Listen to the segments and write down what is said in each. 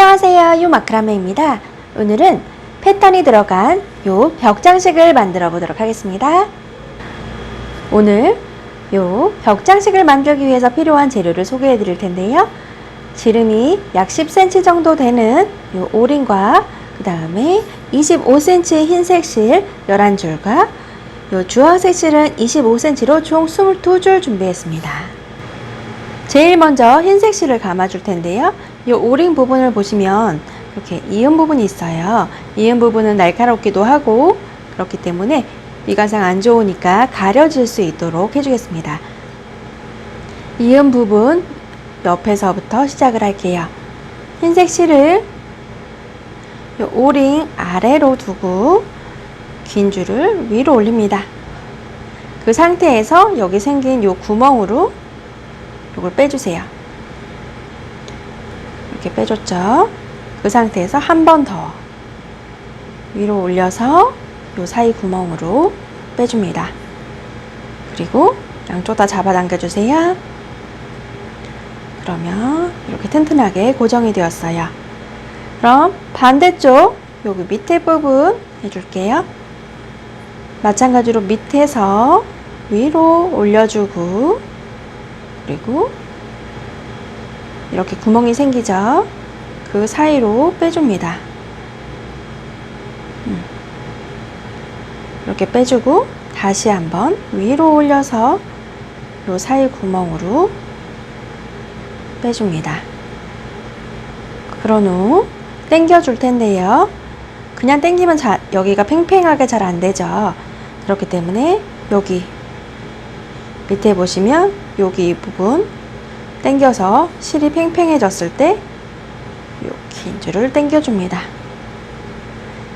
안녕하세요. 유마크라메입니다. 오늘은 패턴이 들어간 요 벽장식을 만들어 보도록 하겠습니다. 오늘 요 벽장식을 만들기 위해서 필요한 재료를 소개해 드릴 텐데요. 지름이 약 10cm 정도 되는 요 오링과 그 다음에 25cm의 흰색 실 11줄과 요 주황색 실은 25cm로 총 22줄 준비했습니다. 제일 먼저 흰색 실을 감아줄 텐데요. 이 오링 부분을 보시면 이렇게 이은 부분이 있어요. 이은 부분은 날카롭기도 하고 그렇기 때문에 미관상 안 좋으니까 가려질 수 있도록 해주겠습니다. 이은 부분 옆에서부터 시작을 할게요. 흰색 실을 이 오링 아래로 두고 긴 줄을 위로 올립니다. 그 상태에서 여기 생긴 이 구멍으로 이걸 빼주세요. 이렇게 빼줬죠? 그 상태에서 한 번 더 위로 올려서 이 사이 구멍으로 빼줍니다. 그리고 양쪽 다 잡아당겨 주세요. 그러면 이렇게 튼튼하게 고정이 되었어요. 그럼 반대쪽 여기 밑에 부분 해줄게요. 마찬가지로 밑에서 위로 올려주고 그리고 이렇게 구멍이 생기죠. 그 사이로 빼줍니다. 음. 이렇게 빼주고 다시 한번 위로 올려서 이 사이 구멍으로 빼줍니다. 그런 후 당겨 줄 텐데요. 그냥 당기면 자, 여기가 팽팽하게 잘 안 되죠. 그렇기 때문에 여기 밑에 보시면 여기 이 부분 당겨서 실이 팽팽해졌을 때긴 줄을 당겨줍니다.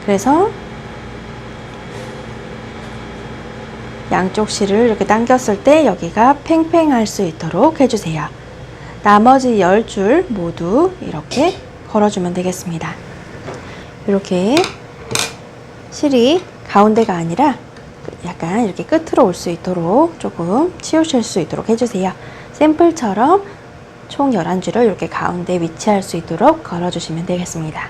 그래서 양쪽 실을 이렇게 당겼을 때 여기가 팽팽할 수 있도록 해주세요. 나머지 10줄 모두 이렇게 걸어주면 되겠습니다. 이렇게 실이 가운데가 아니라 약간 이렇게 끝으로 올 수 있도록 조금 치우실 수 있도록 해주세요. 샘플처럼 총 11줄을 이렇게 가운데 위치할 수 있도록 걸어주시면 되겠습니다.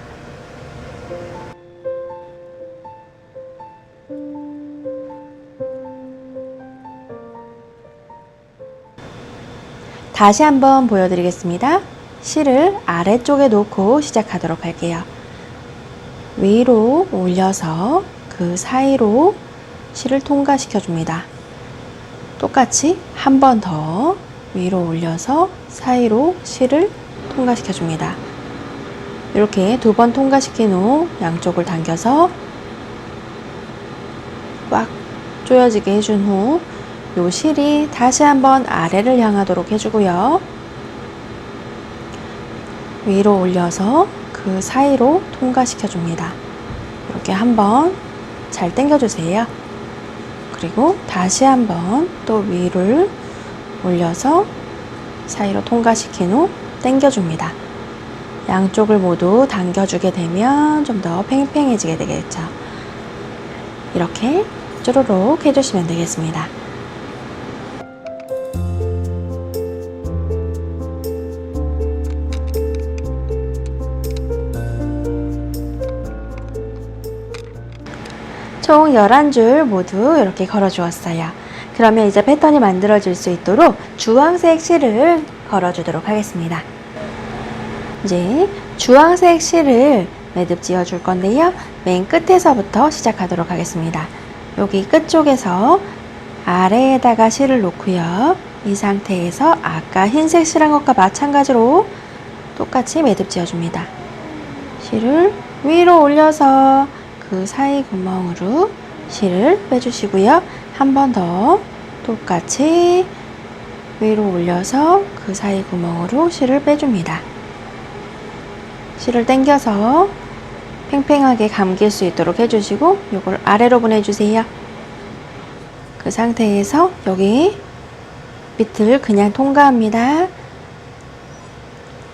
다시 한번 보여드리겠습니다. 실을 아래쪽에 놓고 시작하도록 할게요. 위로 올려서 그 사이로 실을 통과시켜 줍니다. 똑같이 한 번 더 위로 올려서 사이로 실을 통과시켜 줍니다. 이렇게 두 번 통과시킨 후 양쪽을 당겨서 꽉 조여지게 해준 후 요 실이 다시 한번 아래를 향하도록 해주고요. 위로 올려서 그 사이로 통과시켜 줍니다. 이렇게 한번 잘 당겨주세요. 그리고 다시 한번 또 위를 올려서 사이로 통과시킨 후 당겨줍니다. 양쪽을 모두 당겨주게 되면 좀 더 팽팽해지게 되겠죠. 이렇게 쭈루룩 해주시면 되겠습니다. 총 11줄 모두 이렇게 걸어 주었어요. 그러면 이제 패턴이 만들어질 수 있도록 주황색 실을 걸어 주도록 하겠습니다. 이제 주황색 실을 매듭 지어 줄 건데요. 맨 끝에서부터 시작하도록 하겠습니다. 여기 끝쪽에서 아래에다가 실을 놓고요. 이 상태에서 아까 흰색 실한 것과 마찬가지로 똑같이 매듭 지어 줍니다. 실을 위로 올려서 그 사이 구멍으로 실을 빼주시고요. 한 번 더 똑같이 위로 올려서 그 사이 구멍으로 실을 빼줍니다. 실을 당겨서 팽팽하게 감길 수 있도록 해주시고 이걸 아래로 보내주세요. 그 상태에서 여기 밑을 그냥 통과합니다.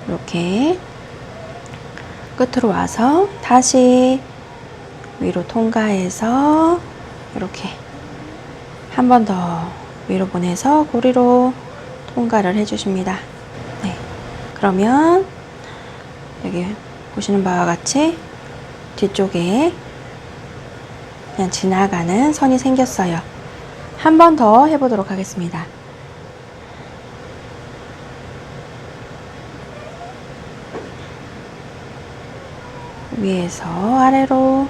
이렇게 끝으로 와서 다시 위로 통과해서 이렇게 한 번 더 위로 보내서 고리로 통과를 해주십니다. 네. 그러면 여기 보시는 바와 같이 뒤쪽에 그냥 지나가는 선이 생겼어요. 한 번 더 해보도록 하겠습니다. 위에서 아래로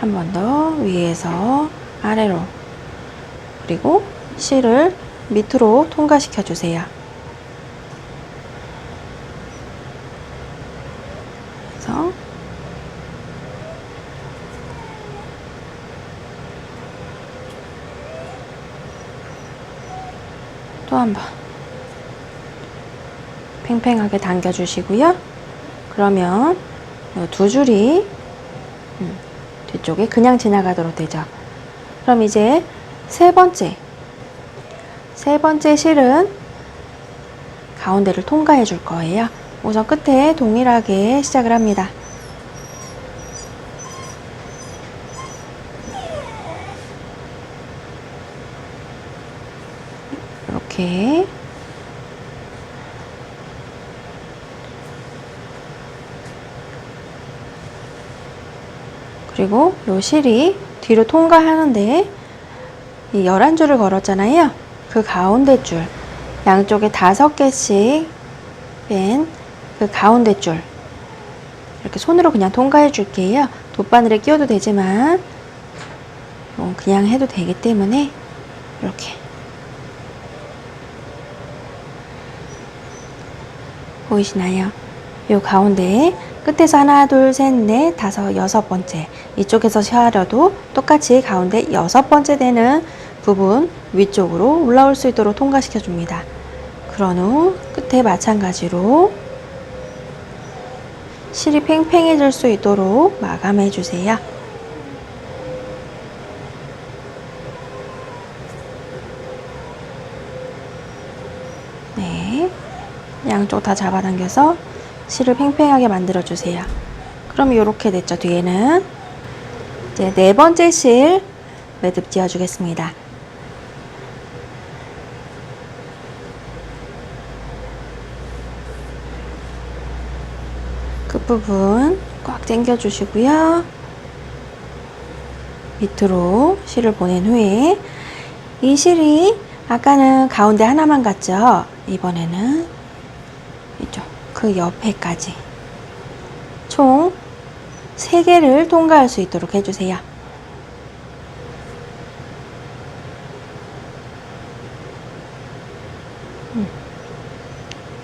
한 번 더 위에서 아래로 그리고 실을 밑으로 통과시켜 주세요. 그래서 또 한 번 팽팽하게 당겨 주시고요. 그러면 이두 줄이 음, 뒤쪽에 그냥 지나가도록 되죠. 그럼 이제 세 번째 세 번째 실은 가운데를 통과해 줄 거예요. 우선 끝에 동일하게 시작을 합니다. 이렇게 그리고 요 실이 뒤로 통과하는데 이 11줄을 걸었잖아요. 그 가운데 줄 양쪽에 다섯 개씩 뺀 그 가운데 줄 이렇게 손으로 그냥 통과해 줄게요. 돗바늘에 끼워도 되지만 뭐 그냥 해도 되기 때문에 이렇게 보이시나요? 요 가운데 끝에서 하나, 둘, 셋, 넷, 다섯, 여섯 번째 이쪽에서 샤려도 똑같이 가운데 여섯 번째 되는 부분 위쪽으로 올라올 수 있도록 통과시켜 줍니다. 그런 후 끝에 마찬가지로 실이 팽팽해질 수 있도록 마감해 주세요. 네. 양쪽 다 잡아당겨서 실을 팽팽하게 만들어 주세요. 그럼 이렇게 됐죠. 뒤에는 이제 네 번째 실 매듭 지어 주겠습니다. 끝부분 꽉 당겨 주시고요. 밑으로 실을 보낸 후에 이 실이 아까는 가운데 하나만 갔죠. 이번에는 이쪽 그 옆에까지 총 3개를 통과할 수 있도록 해주세요. 음.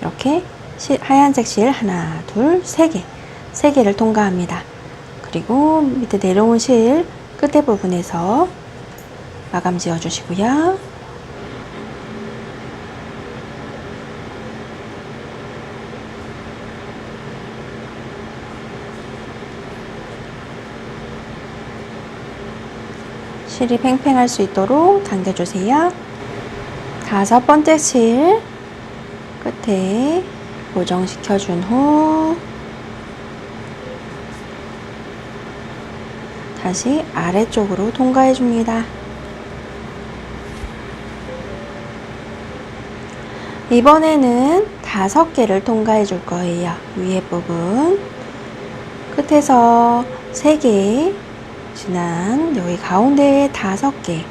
이렇게 실, 하얀색 실 하나, 둘, 세 개, 세 개를 통과합니다. 그리고 밑에 내려온 실 끝에 부분에서 마감 지어 주시고요. 실이 팽팽할 수 있도록 당겨주세요. 다섯 번째 실 끝에 고정시켜준 후 다시 아래쪽으로 통과해 줍니다. 이번에는 다섯 개를 통과해 줄 거예요. 위에 부분 끝에서 세 개, 지난 여기 가운데에 다섯 개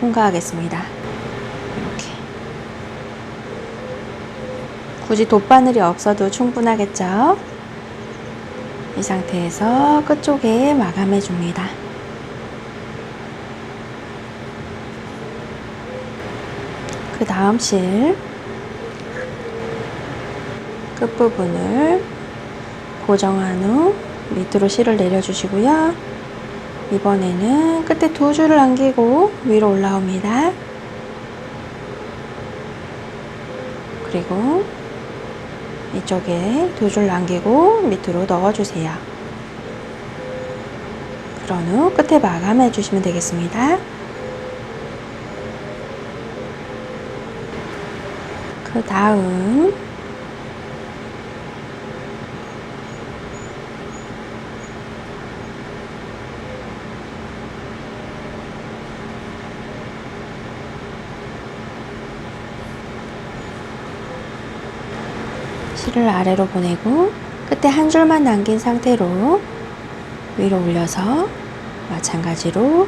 통과하겠습니다. 이렇게 굳이 돗바늘이 없어도 충분하겠죠? 이 상태에서 끝쪽에 마감해 줍니다. 그 다음 실 끝부분을 고정한 후 밑으로 실을 내려주시고요. 이번에는 끝에 두 줄을 남기고 위로 올라옵니다. 그리고 이쪽에 두 줄 남기고 밑으로 넣어주세요. 그런 후 끝에 마감해 주시면 되겠습니다. 그 다음 실을 아래로 보내고 끝에 한 줄만 남긴 상태로 위로 올려서 마찬가지로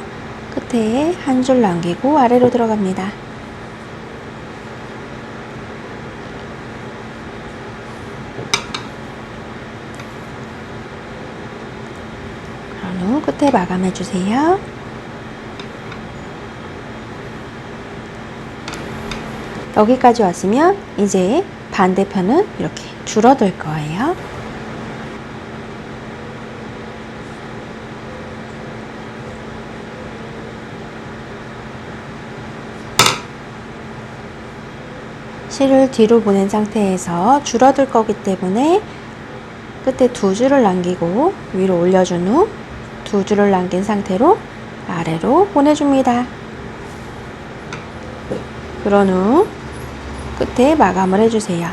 끝에 한 줄 남기고 아래로 들어갑니다. 그런 후 끝에 마감해 주세요. 여기까지 왔으면 이제 반대편은 이렇게 줄어들 거예요. 실을 뒤로 보낸 상태에서 줄어들 거기 때문에 끝에 두 줄을 남기고 위로 올려준 후 두 줄을 남긴 상태로 아래로 보내줍니다. 그런 후 끝에 마감을 해주세요.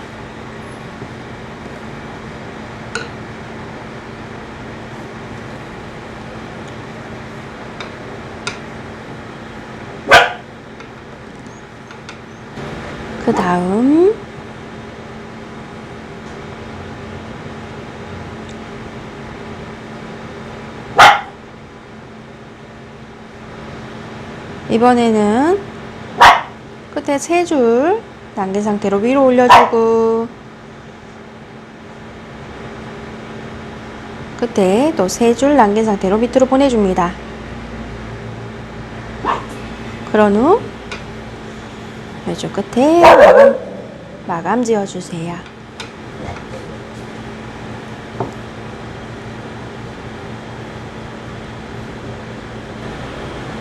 그 다음 이번에는 끝에 세 줄 남긴 상태로 위로 올려주고 끝에 또 세 줄 남긴 상태로 밑으로 보내줍니다. 그런 후 왼쪽 끝에 마감, 마감 지어주세요.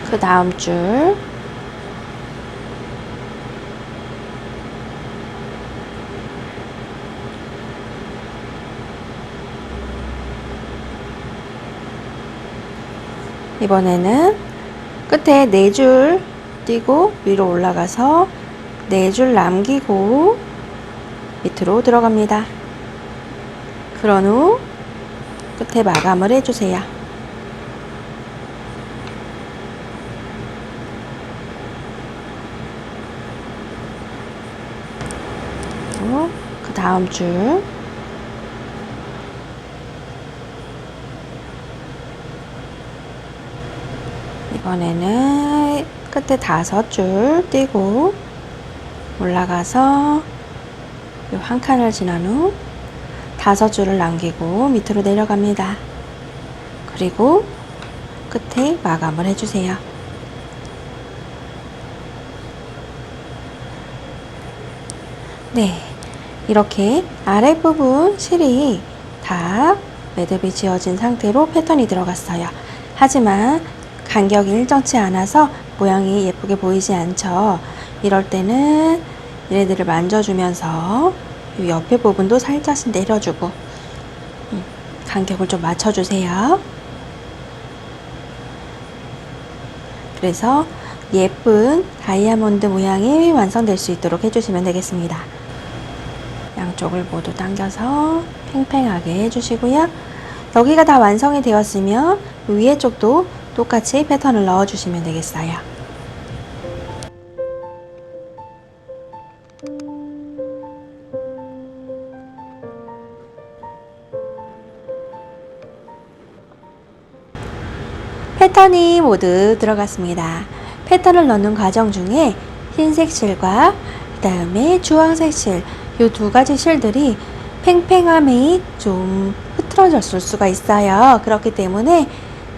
그 다음 줄 이번에는 끝에 네 줄 띄고 위로 올라가서 네 줄 남기고 밑으로 들어갑니다. 그런 후 끝에 마감을 해주세요. 그 다음 줄 이번에는 끝에 다섯 줄 띄고 올라가서 요한 칸을 지난 후 다섯 줄을 남기고 밑으로 내려갑니다. 그리고 끝에 마감을 해주세요. 네, 이렇게 아랫부분 실이 다 매듭이 지어진 상태로 패턴이 들어갔어요. 하지만 간격이 일정치 않아서 모양이 예쁘게 보이지 않죠. 이럴 때는 얘네들을 만져주면서 이 옆에 부분도 살짝씩 내려주고 음, 간격을 좀 맞춰주세요. 그래서 예쁜 다이아몬드 모양이 완성될 수 있도록 해주시면 되겠습니다. 양쪽을 모두 당겨서 팽팽하게 해주시고요. 여기가 다 완성이 되었으면 위에 쪽도 똑같이 패턴을 넣어주시면 되겠어요. 패턴이 모두 들어갔습니다. 패턴을 넣는 과정 중에 흰색 실과 그 다음에 주황색 실, 이 두 가지 실들이 팽팽함이 좀 흐트러졌을 수가 있어요. 그렇기 때문에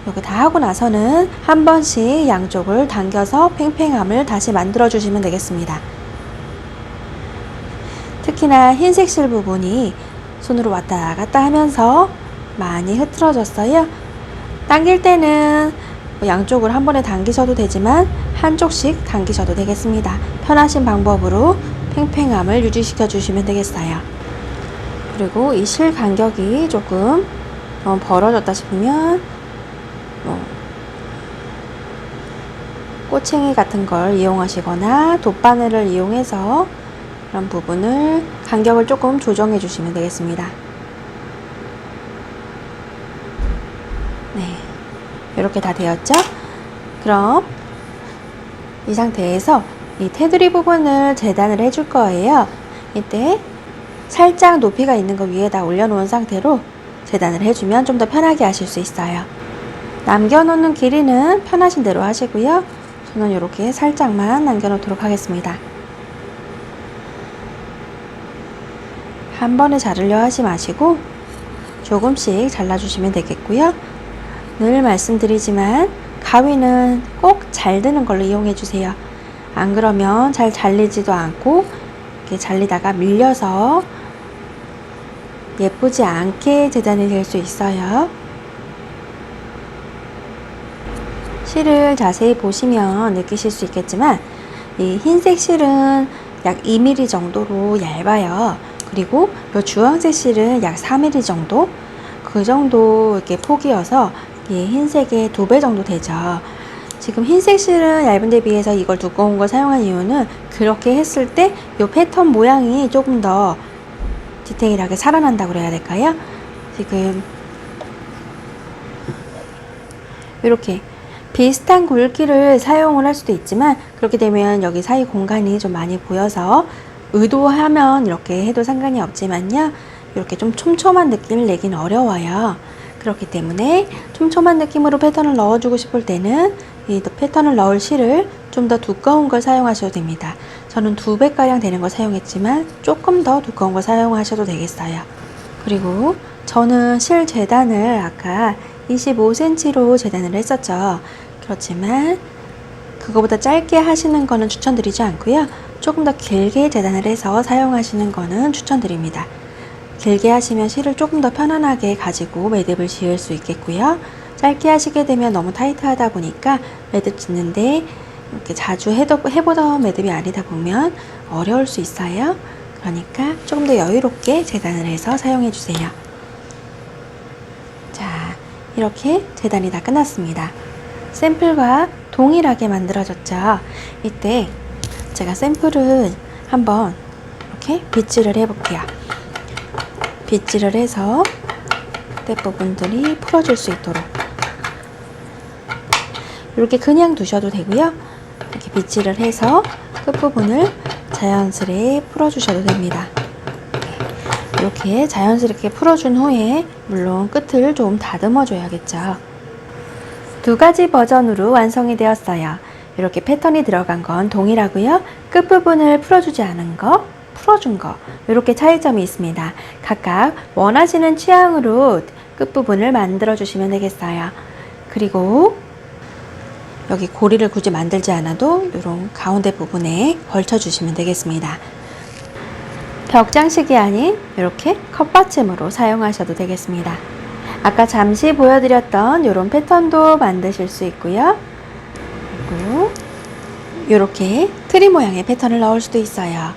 이거 다 하고 나서는 한 번씩 양쪽을 당겨서 팽팽함을 다시 만들어 주시면 되겠습니다. 특히나 흰색 실 부분이 손으로 왔다 갔다 하면서 많이 흐트러졌어요. 당길 때는 뭐 양쪽을 한 번에 당기셔도 되지만 한쪽씩 당기셔도 되겠습니다. 편하신 방법으로 팽팽함을 유지시켜 주시면 되겠어요. 그리고 이 실 간격이 조금 어, 벌어졌다 싶으면 뭐 꼬챙이 같은 걸 이용하시거나 돗바늘을 이용해서 그런 부분을 간격을 조금 조정해 주시면 되겠습니다. 네. 이렇게 다 되었죠? 그럼 이 상태에서 이 테두리 부분을 재단을 해줄 거예요. 이때 살짝 높이가 있는 거 위에다 올려놓은 상태로 재단을 해주면 좀 더 편하게 하실 수 있어요. 남겨놓는 길이는 편하신 대로 하시고요. 저는 이렇게 살짝만 남겨놓도록 하겠습니다. 한 번에 자르려 하지 마시고 조금씩 잘라주시면 되겠고요. 늘 말씀드리지만 가위는 꼭 잘 드는 걸로 이용해 주세요. 안 그러면 잘 잘리지도 않고 이렇게 잘리다가 밀려서 예쁘지 않게 재단이 될 수 있어요. 실을 자세히 보시면 느끼실 수 있겠지만 이 흰색 실은 약 2mm 정도로 얇아요. 그리고 이 주황색 실은 약 4mm 정도 그 정도 이렇게 폭이어서 이 흰색의 두 배 정도 되죠. 지금 흰색 실은 얇은 데 비해서 이걸 두꺼운 걸 사용한 이유는 그렇게 했을 때 이 패턴 모양이 조금 더 디테일하게 살아난다고 그래야 될까요? 지금 이렇게 비슷한 굵기를 사용을 할 수도 있지만 그렇게 되면 여기 사이 공간이 좀 많이 보여서 의도하면 이렇게 해도 상관이 없지만요. 이렇게 좀 촘촘한 느낌을 내긴 어려워요. 그렇기 때문에 촘촘한 느낌으로 패턴을 넣어주고 싶을 때는 이 패턴을 넣을 실을 좀 더 두꺼운 걸 사용하셔도 됩니다. 저는 두 배가량 되는 걸 사용했지만 조금 더 두꺼운 걸 사용하셔도 되겠어요. 그리고 저는 실 재단을 아까 25cm로 재단을 했었죠. 그렇지만 그거보다 짧게 하시는 거는 추천드리지 않고요. 조금 더 길게 재단을 해서 사용하시는 거는 추천드립니다. 길게 하시면 실을 조금 더 편안하게 가지고 매듭을 지을 수 있겠고요. 짧게 하시게 되면 너무 타이트하다 보니까 매듭 짓는데 이렇게 자주 해도, 해보던 매듭이 아니다 보면 어려울 수 있어요. 그러니까 조금 더 여유롭게 재단을 해서 사용해 주세요. 자, 이렇게 재단이 다 끝났습니다. 샘플과 동일하게 만들어졌죠. 이때 제가 샘플을 한번 이렇게 빗질을 해볼게요. 빗질을 해서 끝 부분들이 풀어질 수 있도록 이렇게 그냥 두셔도 되고요. 이렇게 빗질을 해서 끝부분을 자연스레 풀어주셔도 됩니다. 이렇게 자연스럽게 풀어준 후에 물론 끝을 좀 다듬어 줘야겠죠. 두 가지 버전으로 완성이 되었어요. 이렇게 패턴이 들어간 건 동일하고요. 끝부분을 풀어주지 않은 거, 풀어준 거 이렇게 차이점이 있습니다. 각각 원하시는 취향으로 끝부분을 만들어 주시면 되겠어요. 그리고 여기 고리를 굳이 만들지 않아도 이런 가운데 부분에 걸쳐 주시면 되겠습니다. 벽장식이 아닌 이렇게 컵받침으로 사용하셔도 되겠습니다. 아까 잠시 보여드렸던 이런 패턴도 만드실 수 있고요. 그리고 이렇게 트리 모양의 패턴을 넣을 수도 있어요.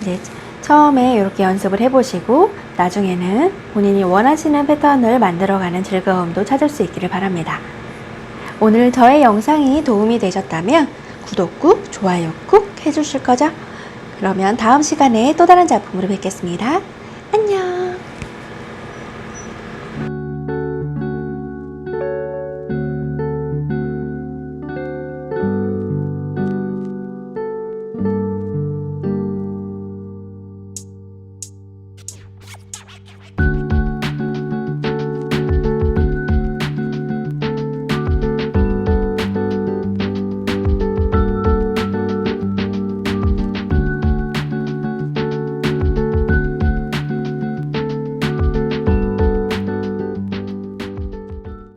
이제 처음에 이렇게 연습을 해보시고 나중에는 본인이 원하시는 패턴을 만들어가는 즐거움도 찾을 수 있기를 바랍니다. 오늘 저의 영상이 도움이 되셨다면 구독 꾹, 좋아요 꾹 해주실 거죠? 그러면 다음 시간에 또 다른 작품으로 뵙겠습니다. 안녕!